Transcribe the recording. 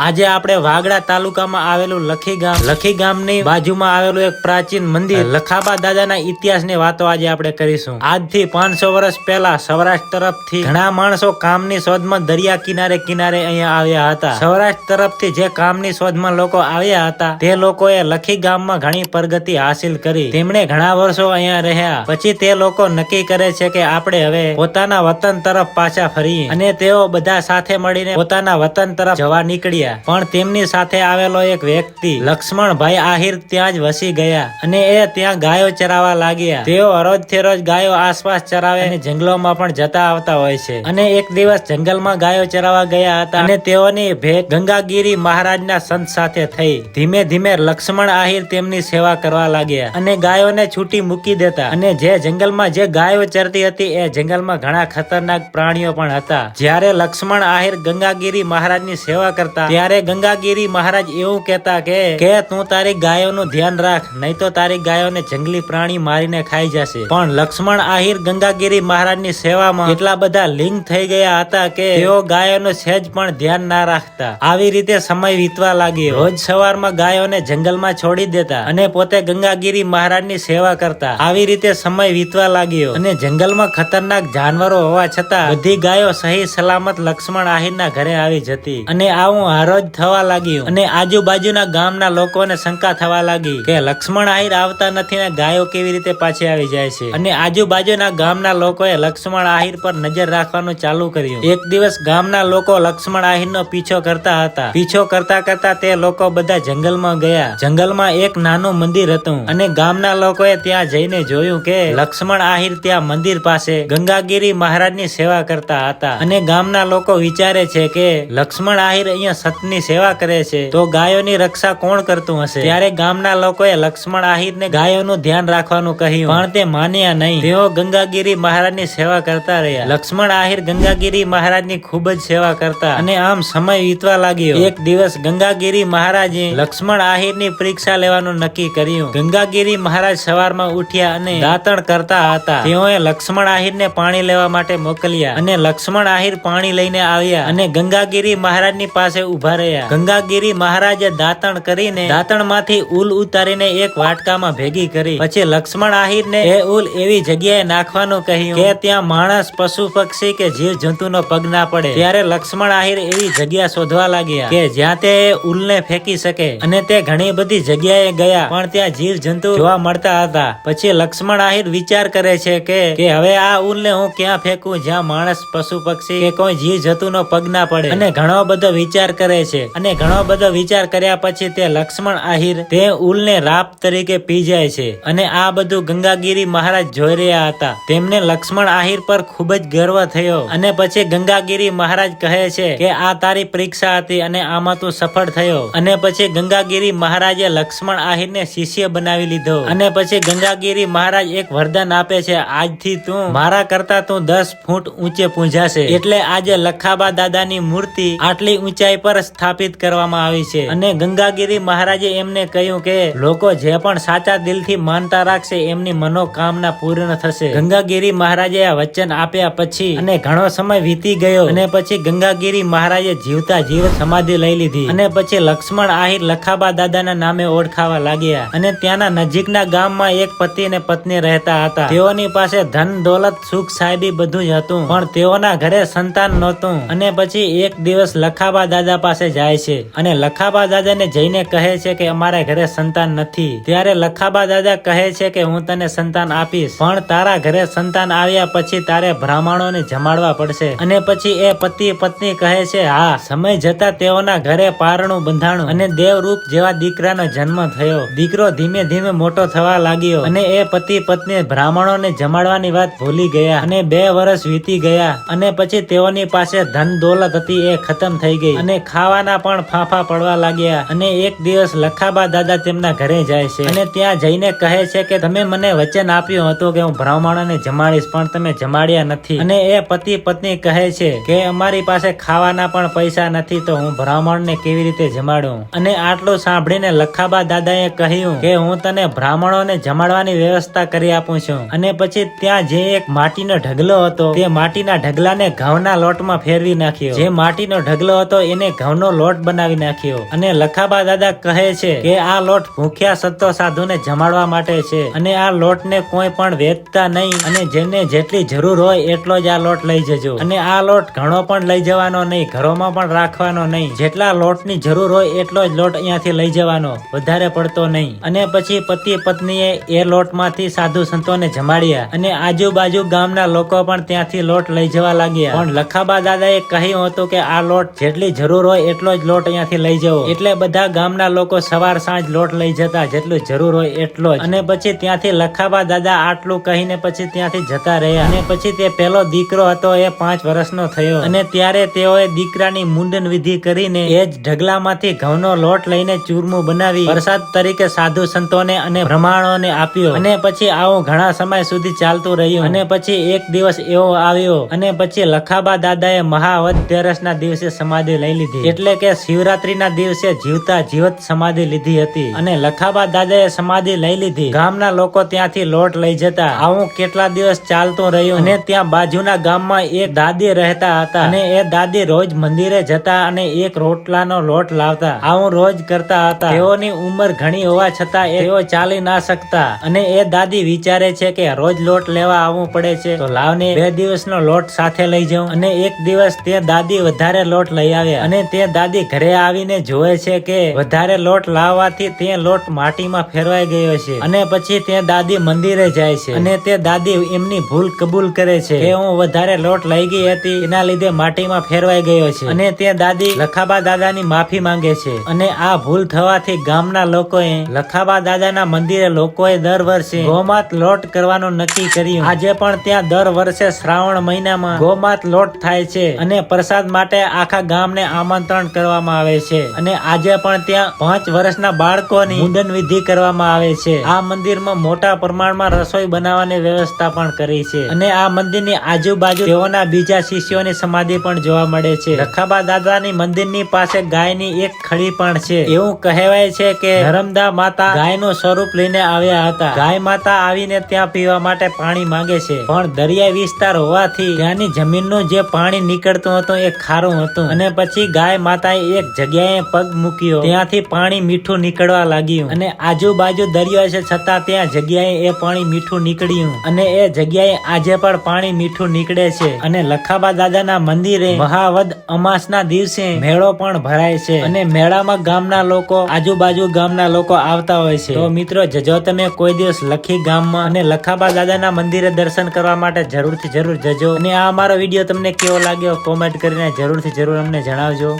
આજે આપણે વાગડા તાલુકામાં આવેલું લખી ગામ. લખી ગામની બાજુમાં આવેલું એક પ્રાચીન મંદિર. લખાબા દાદાના ઇતિહાસની વાતો આજે આપણે કરીશું. આજથી પાંચસો વર્ષ પહેલા સૌરાષ્ટ્ર તરફથી ઘણા માણસો કામની શોધમાં દરિયા કિનારે કિનારે અહીંયા આવ્યા હતા. સૌરાષ્ટ્ર તરફથી જે કામની શોધમાં લોકો આવ્યા હતા, તે લોકોએ લખી ગામમાં ઘણી પ્રગતિ હાસિલ કરી. તેમણે ઘણા વર્ષો અહીંયા રહ્યા. પછી તે લોકો નક્કી કરે છે કે આપણે હવે પોતાના વતન તરફ પાછા ફરીએ. અને તેઓ બધા સાથે મળીને પોતાના વતન તરફ જવા નીકળ્યા. પણ તેમની સાથે આવેલો એક વ્યક્તિ, લક્ષ્મણભાઈ આહિર, ત્યાં જ વસી ગયા અને એ ત્યાં ગાયો ચરાવવા લાગ્યા. તેઓ રોજ રોજ ગાયો આસપાસ ચરાવે અને જંગલોમાં પણ જતા આવતા હોય છે. અને એક દિવસ જંગલમાં ગાયો ચરાવવા ગયા હતા અને તેઓની ભેટ ગંગાગીરી મહારાજના સંત સાથે થઈ. ધીમે ધીમે લક્ષ્મણ આહિર તેમની સેવા કરવા લાગ્યા અને ગાયોને છૂટી મૂકી દેતા. અને જે જંગલમાં જે ગાયો ચરતી હતી, એ જંગલમાં ઘણા ખતરનાક પ્રાણીઓ પણ હતા. જ્યારે લક્ષ્મણ આહિર ગંગાગીરી મહારાજની સેવા કરતા ત્યારે ગંગાગીરી મહારાજ એવું કહેતા કે તું તારી ગાયોનું ધ્યાન રાખ, નહીં તો તારી ગાયોને જંગલી પ્રાણી મારીને ખાઈ જશે. પણ લક્ષ્મણ આહિર ગંગાગીરી મહારાજની સેવામાં એટલા બધા લિંગ થઈ ગયા હતા કે તેઓ ગાયોનું સહેજ પણ ધ્યાન ના રાખતા. આવી રીતે સમય વીતવા લાગ્યો. રોજ સવારમાં ગાયોને જંગલમાં છોડી દેતા અને પોતે ગંગાગીરી મહારાજની સેવા કરતા. આવી રીતે સમય વીતવા લાગ્યો અને જંગલમાં ખતરનાક જાનવરો હોવા છતાં બધી ગાયો સહી સલામત લક્ષ્મણ આહિરના ઘરે આવી જતી. અને આવું હરોજ થવા લાગ્યો અને આજુબાજુના ગામના લોકોને શંકા થવા લાગી કે લક્ષ્મણ આહિર આવતા નથી ને ગાયો કેવી રીતે પાછી આવી જાય છે? અને આજુબાજુના ગામના લોકોએ લક્ષ્મણ આહિર પર નજર રાખવાનું ચાલુ કર્યું. એક દિવસ ગામના લોકો લક્ષ્મણ આહિરનો પીછો કરતા હતા. પીછો કરતા કરતા તે લોકો બધા જંગલમાં ગયા. જંગલમાં એક નાનું મંદિર હતું. અને ગામના લોકોએ ત્યાં જઈને જોયું કે લક્ષ્મણ આહિર ત્યાં મંદિર પાસે ગંગાગીરી મહારાજની સેવા કરતા હતા. અને ગામના લોકો વિચારે છે કે લક્ષ્મણ આહિર અહીંયા સતની સેવા કરે છે, તો ગાયોની રક્ષા કોણ કરતું હશે? ત્યારે ગામના લોકોએ લક્ષ્મણ આહિરને ગાયોનું ધ્યાન રાખવાનું કહ્યું. પણ તે માન્યા નહીં. તેઓ ગંગાગીરી મહારાજની સેવા કરતા રહ્યા. લક્ષ્મણ આહિર ગંગાગીરી મહારાજની ખૂબ જ સેવા કરતા અને આમ સમય વીતવા લાગ્યો. એક દિવસ ગંગાગીરી મહારાજે લક્ષ્મણ આહિરની પરીક્ષા લેવાનું નક્કી કર્યું. ગંગાગીરી મહારાજ સવારમાં ઉઠ્યા અને દાંતણ કરતા હતા. તેઓએ લક્ષ્મણ આહિરને પાણી લેવા માટે મોકલ્યા અને લક્ષ્મણ આહિર પાણી લઈને આવ્યા અને ગંગાગીરી મહારાજની પાસે ઊભા ગંગાગીરી મહારાજે દાંતણ કરીને દાંતણમાંથી ઉલ ઉતારીને એક વાટકામાં ભેગી કરી. પછી લક્ષ્મણ આહિરને એ ઉલ એવી જગ્યાએ નાખવાનું કહ્યું કે ત્યાં માણસ, પશુ, પક્ષી કે જીવ જંતુનો પગ ના પડે. ત્યારે લક્ષ્મણ આહિર એવી જગ્યા શોધવા લાગ્યા કે જ્યાં તે ઉલને ફેંકી શકે. અને તે ઘણી બધી જગ્યાએ ગયા, પણ ત્યાં જીવ જંતુ જોવા મળતા હતા. પછી લક્ષ્મણ આહિર વિચાર કરે છે કે હવે આ ઉલ ને હું ક્યાં ફેંકું જ્યાં માણસ, પશુ, પક્ષી કે કોઈ જીવ જંતુ નો પગ ના પડે? અને ઘણો બધો વિચાર કરે છે. અને ઘણો બધો વિચાર કર્યા પછી તે લક્ષ્મણ આહિર તે ઉલને રાપ તરીકે પી જાય છે. અને આ બધું ગંગાગીરી મહારાજ જોઈ રહ્યા હતા. તેમને લક્ષ્મણ આહિર પર ખૂબ જ ગર્વ થયો. અને પછી ગંગાગીરી મહારાજ કહે છે કે, આ તારી પરીક્ષા હતી અને આમાં તું સફળ થયો. અને પછી ગંગાગીરી મહારાજે લક્ષ્મણ આહિરને શિષ્ય બનાવી લીધો. અને પછી ગંગાગીરી મહારાજ એક વરદાન આપે છે, આજથી તું મારા કરતા તું દસ ફૂટ ઊંચે પૂંજાશે. એટલે આજે લખાબા દાદાની મૂર્તિ આટલી ઊંચાઈ પર સ્થાપિત કરવામાં આવી છે. અને ગંગાગીરી મહારાજે એમને કહ્યું કે, લોકો જે પણ સાચા દિલથી માનતા રાખશે, એમની મનોકામના પૂર્ણ થશે. ગંગાગીરી મહારાજે આ વચન આપ્યા પછી અને ઘણો સમય વીતી ગયો અને પછી ગંગાગીરી મહારાજે જીવતા જીવ સમાધિ લઈ લીધી અને પછી લક્ષ્મણ આહિર લખાબા દાદાના નામે ઓળખાવા લાગ્યા. અને ત્યાંના નજીકના ગામમાં એક પતિ અને પત્ની રહેતા હતા. તેઓની પાસે ધન, દોલત, સુખ સાહેબી બધું જ હતું. પણ તેઓના ઘરે સંતાન નહોતું. અને પછી એક દિવસ લખાબા દાદા પાસે જાય છે અને લખાબા દાદાને જઈને કહે છે કે અમારા ઘરે સંતાન નથી. ત્યારે લખાબા દાદા કહે છે કે હું તને સંતાન આપીશ, પણ તારા ઘરે સંતાન આવ્યા પછી તારે બ્રાહ્મણોને જમાડવા પડશે. અને પછી એ પતિ પત્ની કહે છે, હા, સમય જતા તેઓના ઘરે પારણું બંધાણું અને દેવરૂપ જેવા દીકરાનો જન્મ થયો. દીકરો ધીમે ધીમે મોટો થવા લાગ્યો અને એ પતિ પત્ની બ્રાહ્મણોને જમાડવાની વાત ભૂલી ગયા અને બે વર્ષ વીતી ગયા અને પછી તેઓની પાસે ધન દોલત હતી એ ખતમ થઈ ગઈ અને ખાવાના પણ ફાંફા પડવા લાગ્યા અને એક દિવસ લખાબા દાદા તેમના ઘરે જાય છે અને ત્યાં જઈને કહે છે કે, તમે મને વચન આપ્યું હતું કે હું બ્રાહ્મણોને જમાડીશ, પણ તમે જમાડ્યા નથી. અને એ પતિ પત્ની કહે છે કે, અમારી પાસે ખાવાના પણ પૈસા નથી, તો હું બ્રાહ્મણને કેવી રીતે જમાડું? અને આટલું સાંભળીને લખાબા દાદાએ કહ્યું કે, હું તને બ્રાહ્મણોને જમાડવાની વ્યવસ્થા કરી આપું છું. અને પછી ત્યાં જે એક માટીનો ઢગલો હતો, તે માટીના ઢગલાને ઘઉંના લોટમાં ફેરવી નાખ્યો. જે માટીનો ઢગલો હતો, એને ઘઉં ઘઉંનો લોટ બનાવી નાખ્યો. અને લખાબા દાદા કહે છે કે આ લોટ ભૂખ્યા સત્તો સાધુને જમાડવા માટે છે. અને આ લોટને કોઈ પણ વેચતા નહીં. અને જેને જેટલી જરૂર હોય એટલો જ આ લોટ લઈ જજો. અને આ લોટ ઘણો પણ લઈ જવાનો નહીં, ઘરોમાં પણ રાખવાનો નહીં. જેટલા લોટની જરૂર હોય એટલો જ લોટ અહીંયાથી લઈ જવાનો. વધારે પડતો નહીં. અને પછી પતિ પત્નીએ એ લોટમાંથી સાધુ સંતોને જમાડ્યા. અને આજુબાજુ ગામના લોકો પણ ત્યાંથી લોટ લઈ જવા લાગ્યા. પણ લખાબા દાદાએ કહ્યું હતું કે આ લોટ જેટલી જરૂર હોય એટલો જ લોટ અહીંયાથી લઈ જવો. એટલે બધા ગામના લોકો સવાર સાંજ લોટ લઈ જતા જેટલું જરૂર હોય એટલો જ. અને પછી ત્યાંથી લખાબા દાદા આટલું કહીને પછી ત્યાંથી જતા રહ્યા. અને પછી તે પેલો દીકરો હતો એ પાંચ વર્ષનો થયો. અને ત્યારે તેઓએ દીકરાની મુંડન વિધિ કરીને એ જ ઢગલામાંથી ઘઉંનો લોટ લઈને ચૂરમું બનાવી પ્રસાદ તરીકે સાધુ સંતોને અને બ્રહ્માણોને આપ્યો. અને પછી આવું ઘણા સમય સુધી ચાલતું રહ્યું. અને પછી એક દિવસ એવો આવ્યો. અને પછી લખાબા દાદાએ મહાવત તેરસના દિવસે સમાધિ લઈ લીધી. એટલે કે શિવરાત્રીના દિવસે જીવતા જીવત સમાધિ લીધી હતી અને લખાબા દાદાએ સમાધિ લઈ લીધી. ગામના લોકો ત્યાંથી લોટ લઈ જતા. આવું કેટલા દિવસ ચાલતું રહ્યું? અને ત્યાં બાજુના ગામમાં એક દાદી રહેતા હતા. અને એ દાદી રોજ મંદિરે જતા અને એક રોટલાનો લોટ લાવતા. આવું રોજ કરતા હતા. તેઓની ઉંમર ઘણી હોવા છતાં તેઓ ચાલી ના શકતા. અને એ દાદી વિચારે છે કે રોજ લોટ લેવા આવવું પડે છે. તો લાવને બે દિવસનો લોટ સાથે લઈ જાઉં. અને એક દિવસ તે દાદી વધારે લોટ લઈ આવ્યા. અને તે દાદી ઘરે આવીને જોવે છે કે વધારે લોટ લાવવાથી તે લોટ માટીમાં ફેરવાઈ ગયો છે. અને પછી તે દાદી મંદિરે જાય છે. અને તે દાદી એમની ભૂલ કબૂલ કરે છે કે હું વધારે લોટ લઈ ગઈ હતી, એના લીધે માટીમાં ફેરવાઈ ગયો છે. અને તે દાદી લખાબા દાદાની માફી માંગે છે. અને આ ભૂલ થવાથી ગામના લોકોએ, લખાબા દાદાના મંદિરે લોકોએ દર વર્ષે ગોમાત લોટ કરવાનું નક્કી કર્યું. આજે પણ ત્યાં દર વર્ષે શ્રાવણ મહિનામાં ગોમાત લોટ થાય છે. અને પ્રસાદ માટે આખા ગામને આમંત્રણ કરવામાં આવે છે અને આજે પણ ત્યાં પાંચ વર્ષના બાળકોની મુંડન વિધિ કરવામાં આવે છે. આ મંદિરમાં મોટા પ્રમાણમાં રસોઈ બનાવવાની વ્યવસ્થા પણ કરી છે અને આ મંદિરની આજુબાજુ તેઓના બીજા શિષ્યોની સમાધિ પણ જોવા મળે છે. રખાબા દાદાની મંદિરની પાસે ગાયની એક ખડી પણ છે. એવું કહેવાય છે કે નરમદા માતા ગાયનું સ્વરૂપ લઈને આવ્યા હતા. ગાય માતા આવીને ત્યાં પીવા માટે પાણી માંગે છે. પણ દરિયાઈ વિસ્તાર હોવાથી ત્યાંની જમીનનું જે પાણી નીકળતું હતું એ ખારું હતું. અને પછી ગાય માતાએ એક જગ્યાએ પગ મૂક્યો. ત્યાંથી પાણી મીઠું નીકળવા લાગ્યું. અને આજુબાજુ દરિયો છે છતાં ત્યાં જગ્યાએ એ પાણી મીઠું નીકળ્યું. અને એ જગ્યાએ આજે પણ પાણી મીઠું નીકળે છે. અને લખાબા દાદાના મંદિરે મહાવદ અમાસના દિવસે મેળો પણ ભરાય છે. અને મેળામાં ગામના લોકો, આજુબાજુ ગામના લોકો આવતા હોય છે. તો મિત્રો, જજો તમે કોઈ દિવસ લખી ગામમાં અને લખાબા દાદાના મંદિરે દર્શન કરવા માટે જરૂરથી જરૂર જજો. અને આ અમારો વીડિયો તમને કેવો લાગ્યો કોમેન્ટ કરીને જરૂરથી જરૂર અમને જણાવજો.